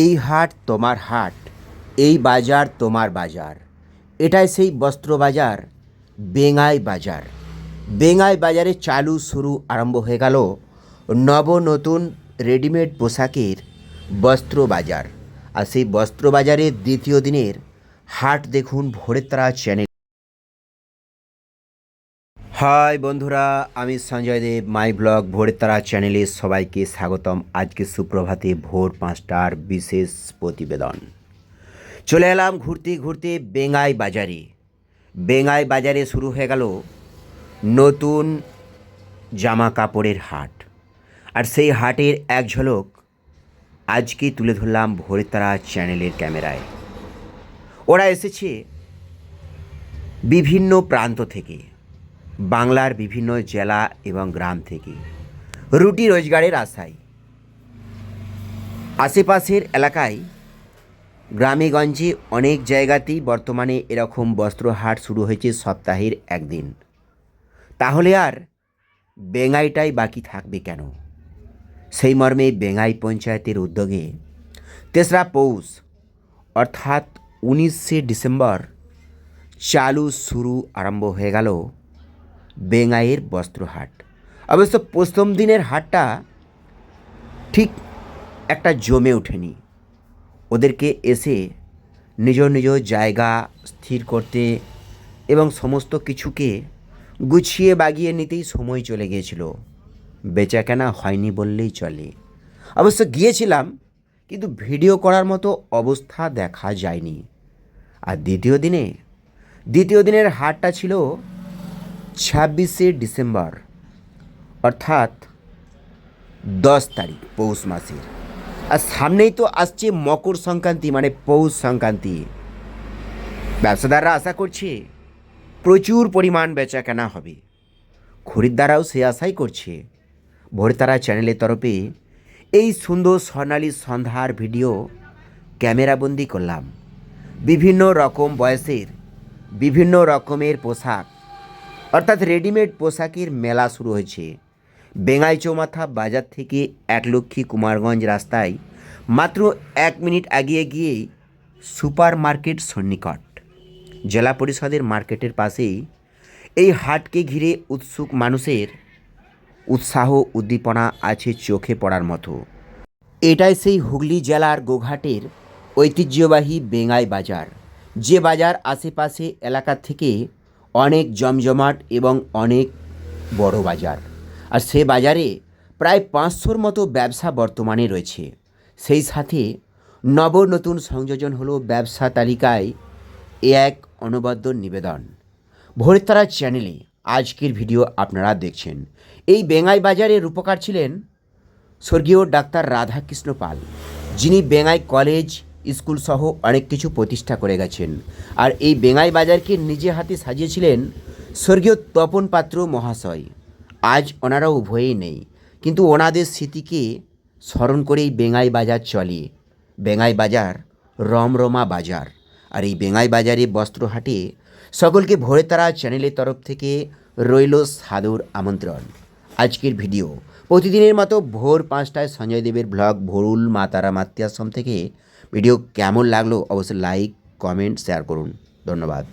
এই হাট তোমার হাট, এই বাজার তোমার বাজার। এটাই সেই বস্ত্র বাজার বেঙ্গাই বাজার। বেঙ্গাই বাজারে চালু শুরু আরম্ভ হয়ে গেল নব নতুন রেডিমেড পোশাকের বস্ত্র বাজার। আর সেই বস্ত্র বাজারের দ্বিতীয় দিনের হাট দেখুন ভোরের তারা চ্যানেল। হাই বন্ধুরা, আমি সঞ্জয় দেব, মাই ব্লগ ভোরের তারা চ্যানেলে সবাইকে স্বাগতম। আজকে সুপ্রভাতে ভোর পাঁচটার বিশেষ প্রতিবেদন। চলে এলাম ঘুরতে ঘুরতে বেঙ্গাই বাজারে। বেঙ্গাই বাজারে শুরু হয়ে গেল নতুন জামা কাপড়ের হাট। আর সেই হাটের এক ঝলক আজকে তুলে ধরলাম ভোরের তারা চ্যানেলের ক্যামেরায়। ওরা এসেছে বিভিন্ন প্রান্ত থেকে। বাংলার বিভিন্ন জেলা এবং গ্রাম থেকে। রুটি রোজগারের আশায়। আশেপাশের এলাকায় গ্রামেগঞ্জে অনেক জায়গাতেই বর্তমানে এরকম বস্ত্রহাট শুরু হয়েছে সপ্তাহের একদিন। তাহলে আর বেঙ্গাইটাই বাকি থাকবে কেন? সেই মর্মে বেঙ্গাই পঞ্চায়েতের উদ্যোগে তেসরা পৌষ, অর্থাৎ উনিশে ডিসেম্বর, চালু শুরু আরম্ভ হয়ে গেল। বেঙ্গাইয়ের বস্ত্রহাট। অবশ্য প্রথম দিনের হাটটা ঠিক একটা জমে ওঠেনি। ওদেরকে এসে নিজ নিজ জায়গা স্থির করতে এবং সমস্ত কিছুকে গুছিয়ে বাগিয়ে নিতেই সময় চলে গিয়েছিল। বেচাকেনা হয়নি বললেই চলে। অবশ্য গিয়েছিলাম, কিন্তু ভিডিও করার মতো অবস্থা দেখা যায়নি। আর দ্বিতীয় দিনে, দ্বিতীয় দিনের হাটটা ছিল ছাব্বিশে ডিসেম্বর, অর্থাৎ দশ তারিখ, পৌষ মাসের। আর সামনেই তো আসছে মকর সংক্রান্তি মানে পৌষ সংক্রান্তি। ব্যবসাদাররা আশা করছে প্রচুর পরিমাণ বেচা কেনা হবে। খরিদ্দারাও সে আশাই করছে। ভোরতারা চ্যানেলের তরফে এই সুন্দর স্বর্ণালী সন্ধ্যার ভিডিও ক্যামেরাবন্দি করলাম। বিভিন্ন রকম বয়সের, বিভিন্ন রকমের পোশাক অর্থাৎ রেডিমেড পোশাকের মেলা শুরু হয়েছে। বেঙ্গাই চৌমাথা বাজার থেকে একলক্ষী কুমারগঞ্জ রাস্তায় মাত্র এক মিনিট এগিয়ে গিয়েই সুপার মার্কেট সন্নিকট। জেলা পরিষদের মার্কেটের পাশেই এই হাটকে ঘিরে উৎসুক মানুষের উৎসাহ, উদ্দীপনা আছে চোখে পড়ার মতো। এটাই সেই হুগলি জেলার গোঘাটের ঐতিহ্যবাহী বেঙ্গাই বাজার। যে বাজার আশেপাশে এলাকা থেকে অনেক জমজমাট এবং অনেক বড় বাজার। আর সে বাজারে প্রায় পাঁচশোর মতো ব্যবসা বর্তমানে রয়েছে। সেই সাথে নব নতুন সংযোজন হলো ব্যবসা তালিকায় এ এক অনবদ্য নিবেদন। ভোরের তারা চ্যানেলে আজকের ভিডিও আপনারা দেখছেন। এই বেঙ্গাই বাজারের রূপকার ছিলেন স্বর্গীয় ডাক্তার রাধাকৃষ্ণ পাল, যিনি বেঙ্গাই কলেজ স্কুল সহ অনেক কিছু প্রতিষ্ঠা করে গেছেন। আর এই বেঙ্গাই বাজারকে নিজে হাতে সাজিয়েছিলেন স্বর্গীয় তপন পাত্র মহাশয়। আজ ওনারা উভয়েই নেই। কিন্তু ওনাদের স্মৃতিকে স্মরণ করেই বেঙ্গাই বাজার চলে। বেঙ্গাই বাজার, রমরমা বাজার। আর এই বেঙ্গাই বাজারে বস্ত্র বস্ত্রহাটে সকলকে ভোরে তারা চ্যানেলের তরফ থেকে রইল সাদুর আমন্ত্রণ। আজকের ভিডিও, প্রতিদিনের মতো ভোর পাঁচটায় সঞ্জয় দেবের ব্লগ ভোরুল মা তারা মাতৃ আশ্রম থেকে ভিডিও কেমন লাগল অবশ্যই লাইক কমেন্ট শেয়ার করুন। ধন্যবাদ।